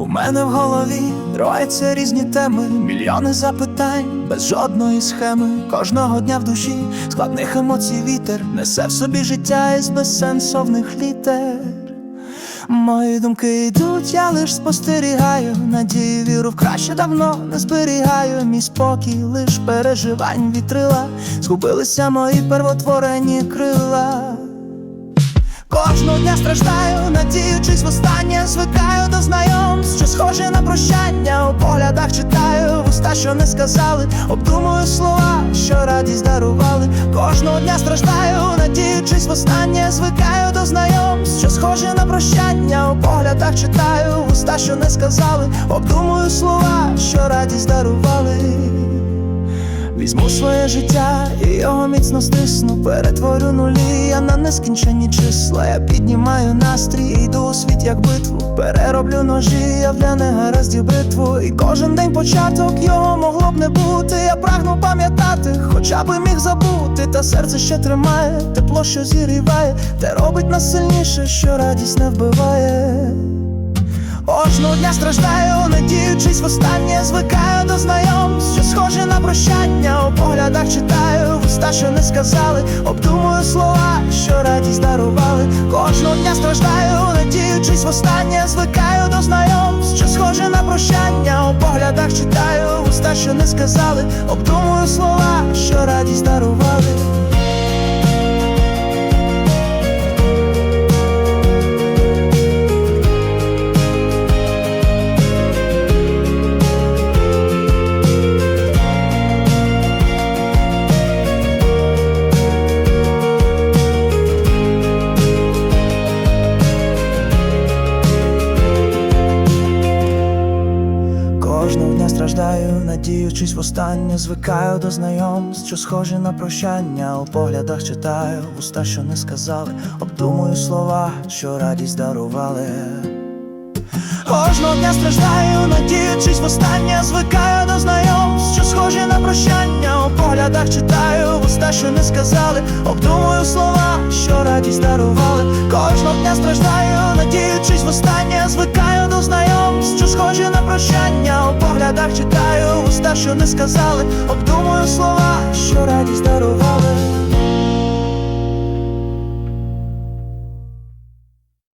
У мене в голові роються різні теми, мільйони запитань, без жодної схеми. Кожного дня в душі складних емоцій вітер несе в собі життя із безсенсовних літер. Мої думки йдуть, я лиш спостерігаю, надію, віру в краще давно не зберігаю. Мій спокій, лиш переживань вітрила, згубилися мої первотворені крила. Кожного дня страждаю, надіючись востаннє звикаю до знайомств, що схоже на прощання. У поглядах читаю вуста, що не сказали, обдумую слова, що радість дарували. Кожного дня страждаю, надіючись востаннє звикаю до знайомств, що схоже на прощання. У поглядах читаю вуста, що не сказали, обдумую слова, що радість дарували. Візьму своє життя і його міцно стисну, перетворю нулі я на нескінчені числа. Я піднімаю настрій, йду у світ як битву. Перероблю ножі, я для негараздів битву. І кожен день початок його могло б не бути. Я прагну пам'ятати, хоча би міг забути, та серце ще тримає, тепло, що зігріває, те робить нас сильніше, що радість не вбиває. Кожного дня страждаю, надіючись востаннє звикаю до знайомств, що схоже на прощання. У поглядах читаю вуста, що не сказали, обдумую слова, що радість дарували. Кожного дня страждаю, надіючись востаннє звикаю до знайомств, що схоже на прощання. У поглядах читаю вуста, що не сказали, обдумую слова, що радість Кожного дня страждаю, надіючись востаннє, звикаю до знайомств, що схожі на прощання. У поглядах читаю вуста, що не сказали, обдумую слова, що радість дарували. Кожного дня страждаю, надіючись востаннє, звикаю до знайомств, що схожі на прощання. У поглядах читаю вуста, що не сказали, обдумую слова, що радість дарували. Кожного дня страждаю, надіючись востаннє, звикаю до знайомств, що схожі на прощання. У поглядах читаю вуста, що не сказали, обдумую слова, що радість дарували.